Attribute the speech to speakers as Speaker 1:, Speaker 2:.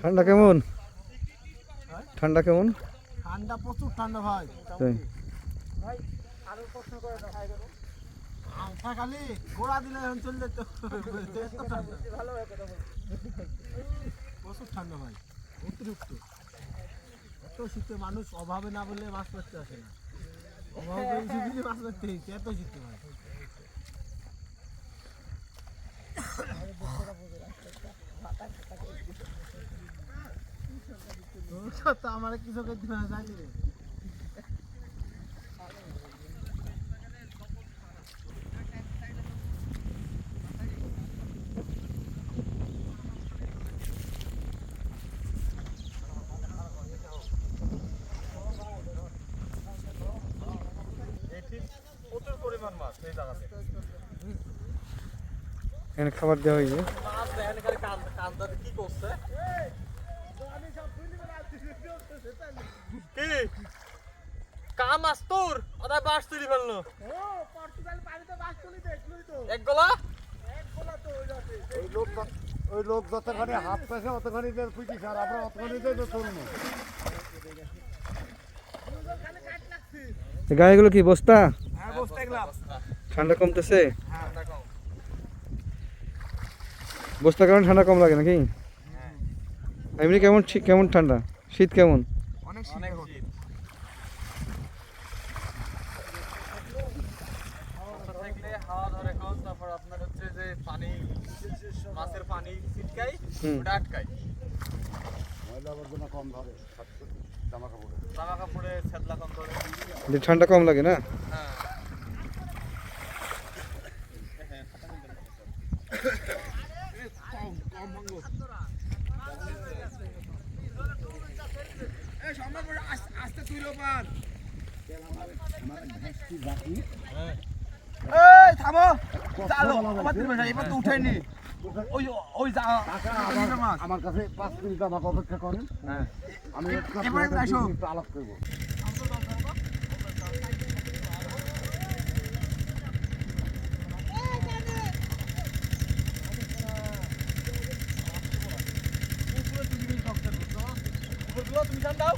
Speaker 1: ঠান্ডা কেমন? ঠান্ডা কেমন?
Speaker 2: ঠান্ডা প্রচুর ঠান্ডা ভাই।
Speaker 1: তাই।
Speaker 2: আলফা খালি গোড়া দিলে এখন চলে যেত। প্রচুর ঠান্ডা ভাই অতিরিক্ত। এত শীতে মানুষ অভাবে না বললে মাছ ধরতে আসে না। অভাবে মাছ ধরতে এত শীতে ভাই? তো আমার কিছু করতে না জানি
Speaker 1: এখানে খাবার দেওয়া হয়েছে
Speaker 3: কি করছে? মাছ তোর ওটা বাস তুলি ফেলল এক গলা?
Speaker 4: ওই লোক ওই লোক যতখানি হাত পেছে অতখানি দেয় পুঁটি সার। আমরা অতখানি দেয়
Speaker 1: কি বস্তা?
Speaker 2: হ্যাঁ বসতে
Speaker 1: ঠান্ডা কমতেছে? বস্তার কারণে ঠান্ডা কম লাগে নাকি? এমনি কেমন কেমন ঠান্ডা? শীত কেমন?
Speaker 2: অনেক শীত
Speaker 3: অনেক
Speaker 2: এখন।
Speaker 3: শীত বর্ষা থাকলে হাওয়া ধরে কম তারপর আপনার হচ্ছে যে পানি মাছের পানি ছিটকাই। ওটা আটকাই।
Speaker 4: ময়লা কম ধরে। জামা কাপড়ে
Speaker 3: জামা কাপড়ে ছেদলা কম ধরে
Speaker 1: ঠান্ডা কম লাগে না
Speaker 3: হ্যাঁ
Speaker 2: এই থামো। চালো। আমার দিবে না এবার তো উঠাইনি। ওই ওই যা
Speaker 4: আমার কাছে পাঁচ মিনিট আমাকে অপেক্ষা করেন। আমি একটু
Speaker 2: এবারে আসো।
Speaker 4: আলাপ করব।
Speaker 3: তুমি দাও।